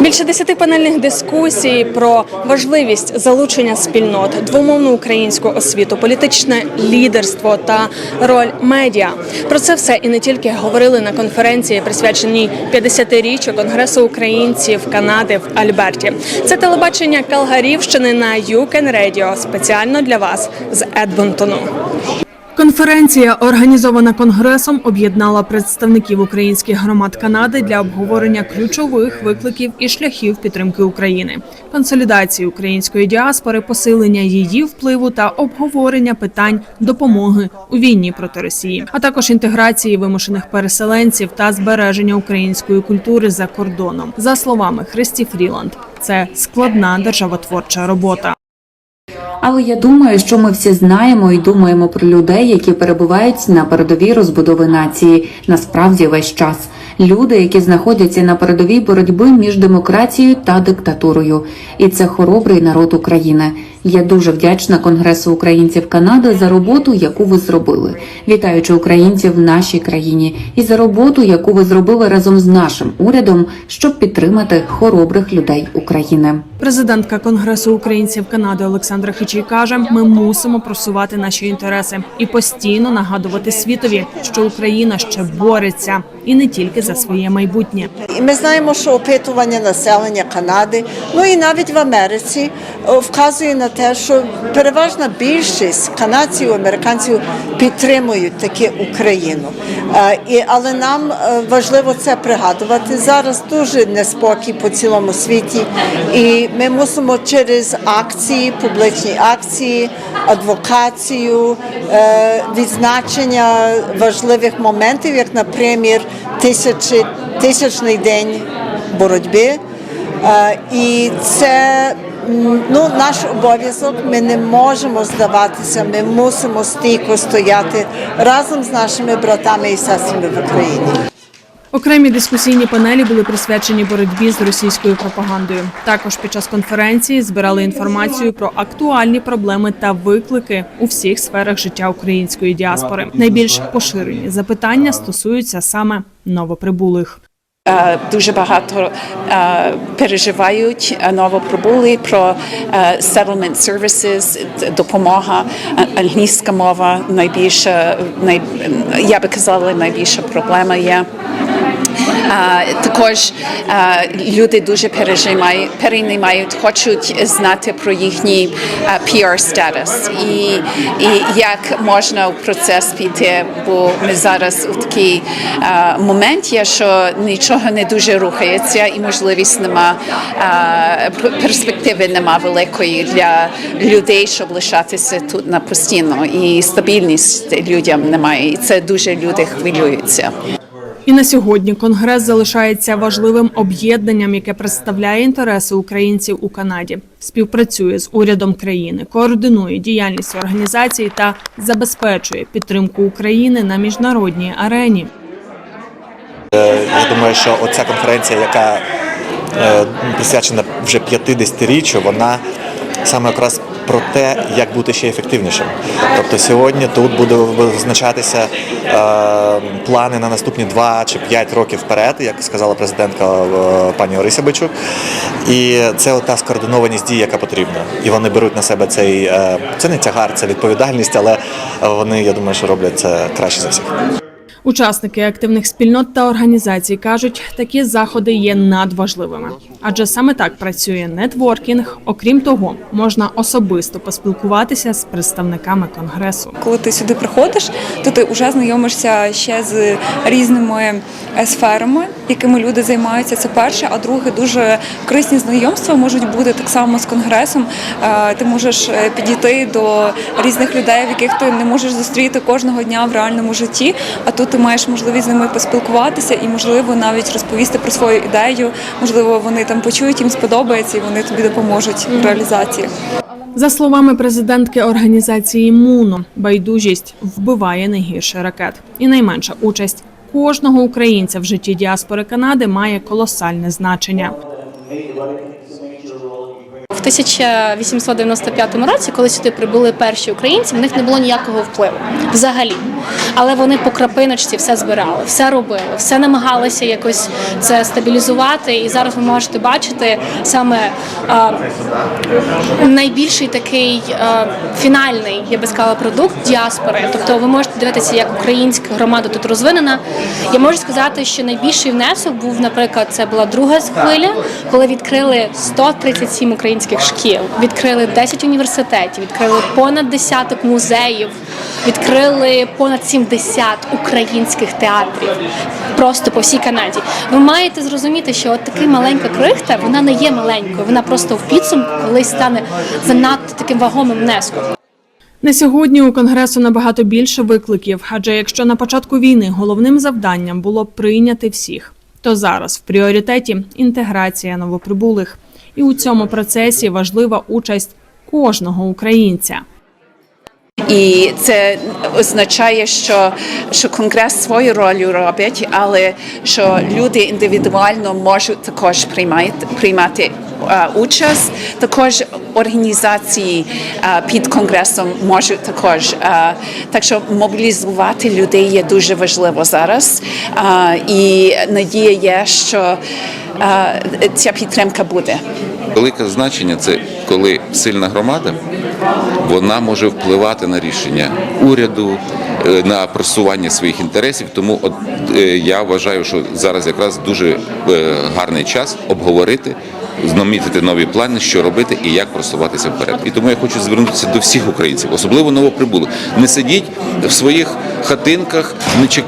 Більше десяти панельних дискусій про важливість залучення спільнот, двомовну українську освіту, політичне лідерство та роль медіа. Про це все і не тільки говорили на конференції, присвяченій 50-річчю Конгресу українців Канади в Альберті. Це телебачення Калгарівщини на Юкен Радіо спеціально для вас з Едмонтону. Конференція, організована конгресом, об'єднала представників українських громад Канади для обговорення ключових викликів і шляхів підтримки України, консолідації української діаспори, посилення її впливу та обговорення питань допомоги у війні проти Росії, а також інтеграції вимушених переселенців та збереження української культури за кордоном. За словами Христі Фріланд, це складна державотворча робота. Але я думаю, що ми всі знаємо і думаємо про людей, які перебувають на передовій розбудови нації насправді весь час. Люди, які знаходяться на передовій боротьби між демократією та диктатурою, і це хоробрий народ України. Я дуже вдячна Конгресу українців Канади за роботу, яку ви зробили, вітаючи українців в нашій країні, і за роботу, яку ви зробили разом з нашим урядом, щоб підтримати хоробрих людей України. Президентка Конгресу українців Канади Олександра Хичій каже: ми мусимо просувати наші інтереси і постійно нагадувати світові, що Україна ще бореться і не тільки за своє майбутнє. І ми знаємо, що опитування населення Канади, ну і навіть в Америці е, вказує на те, що переважна більшість канадців, американців підтримують таки Україну. Е, але нам е, важливо це пригадувати. Зараз дуже неспокій по цілому світі, і ми мусимо через акції, публічні акції, адвокацію, відзначення важливих моментів, як, наприклад, тисячі, тисячний день боротьби. Е, І це ну, наш обов'язок. Ми не можемо здаватися. Ми мусимо стійко стояти разом з нашими братами і сестрами в Україні. Окремі дискусійні панелі були присвячені боротьбі з російською пропагандою. Також під час конференції збирали інформацію про актуальні проблеми та виклики у всіх сферах життя української діаспори. Найбільш поширені запитання стосуються саме новоприбулих. Е, Дуже багато е, переживають новоприбули новоприбулі про е, settlement services, допомога, Е, англійська мова найбільша, най, я би казала, найбільша проблема є. Також люди дуже переживають, переймають, хочуть знати про їхній PR статус і, і як можна в процес піти, бо ми зараз у такий момент є, що нічого не дуже рухається, і можливість нема перспективи нема великої для людей, щоб лишатися тут на постійно, і стабільність людям немає. І це дуже люди хвилюються. І на сьогодні конгрес залишається важливим об'єднанням, яке представляє інтереси українців у Канаді, співпрацює з урядом країни, координує діяльність організації та забезпечує підтримку України на міжнародній арені. Я думаю, що оця конференція, яка е, присвячена вже 50-річчю, вона саме якраз про те, як бути ще ефективнішим. Тобто сьогодні тут буде визначатися е, плани на наступні 2 чи 5 років вперед, як сказала президентка е, пані Орися Бичук. І це от та скоординованість дій, яка потрібна. І вони беруть на себе цей е, це не тягар, це відповідальність, але вони, я думаю, що роблять це краще за всіх. Учасники активних спільнот та організацій кажуть, такі заходи є надважливими, адже саме так працює нетворкінг. Окрім того, можна особисто поспілкуватися з представниками конгресу. коли ти сюди приходиш, то ти вже знайомишся ще з різними е, сферами, якими люди займаються. Це перше. А друге, дуже корисні знайомства можуть бути так само з конгресом. Е, Ти можеш е, підійти до різних людей, в яких ти не можеш зустріти кожного дня в реальному житті. А тут ти маєш можливість з ними поспілкуватися і, можливо, навіть розповісти про свою ідею. Можливо, вони там почують, їм сподобається, і вони тобі допоможуть в реалізації. За словами президентки організації МУНО, байдужість вбиває не гірше ракет, і найменша участь кожного українця в житті діаспори Канади має колосальне значення. В 1895 році, коли сюди прибули перші українці, в них не було ніякого впливу взагалі. Але вони по крапиночці все збирали, все робили, все намагалися якось це стабілізувати. І зараз ви можете бачити саме а, найбільший такий а, фінальний, я би сказала, продукт діаспори. Тобто ви можете дивитися, як українська громада тут розвинена. Я можу сказати, що найбільший внесок був, наприклад, це була друга хвиля, коли відкрили 137 українських шкіл, відкрили 10 університетів, відкрили понад десяток музеїв, відкрили понад 70 українських театрів просто по всій Канаді. Ви маєте зрозуміти, що от така маленька крихта, вона не є маленькою, вона просто в підсумку колись стане занадто таким вагомим внеском. На сьогодні у конгресу набагато більше викликів, адже якщо на початку війни головним завданням було прийняти всіх, то зараз в пріоритеті інтеграція новоприбулих, і у цьому процесі важлива участь кожного українця. І це означає, що, що конгрес свою роль робить, але що люди індивідуально можуть також приймати, приймати участь. Також організації е, під конгресом можуть також. Е, так що мобілізувати людей є дуже важливо зараз. Е, і надія є, що е, ця підтримка буде. Велике значення це коли сильна громада, вона може впливати на рішення уряду, е, на просування своїх інтересів. Тому от е, я вважаю, що зараз якраз дуже е, гарний час обговорити, знамітити нові плани, що робити і як просуватися вперед. І тому я хочу звернутися до всіх українців, особливо новоприбулих. Не сидіть в своїх хатинках,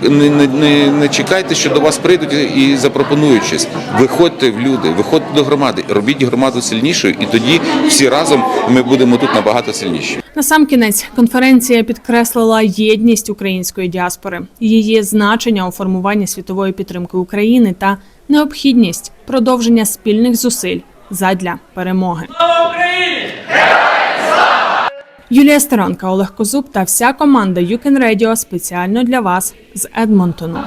не не, не, чекайте, що до вас прийдуть і запропонують щось. Виходьте в люди, виходьте до громади, робіть громаду сильнішою, і тоді всі разом ми будемо тут набагато сильніші. Насамкінець конференція підкреслила єдність української діаспори, її значення у формуванні світової підтримки України та необхідність продовження спільних зусиль задля перемоги. Юлія Старанка, Олег Козуб та вся команда Can Radio спеціально для вас з Едмонтону.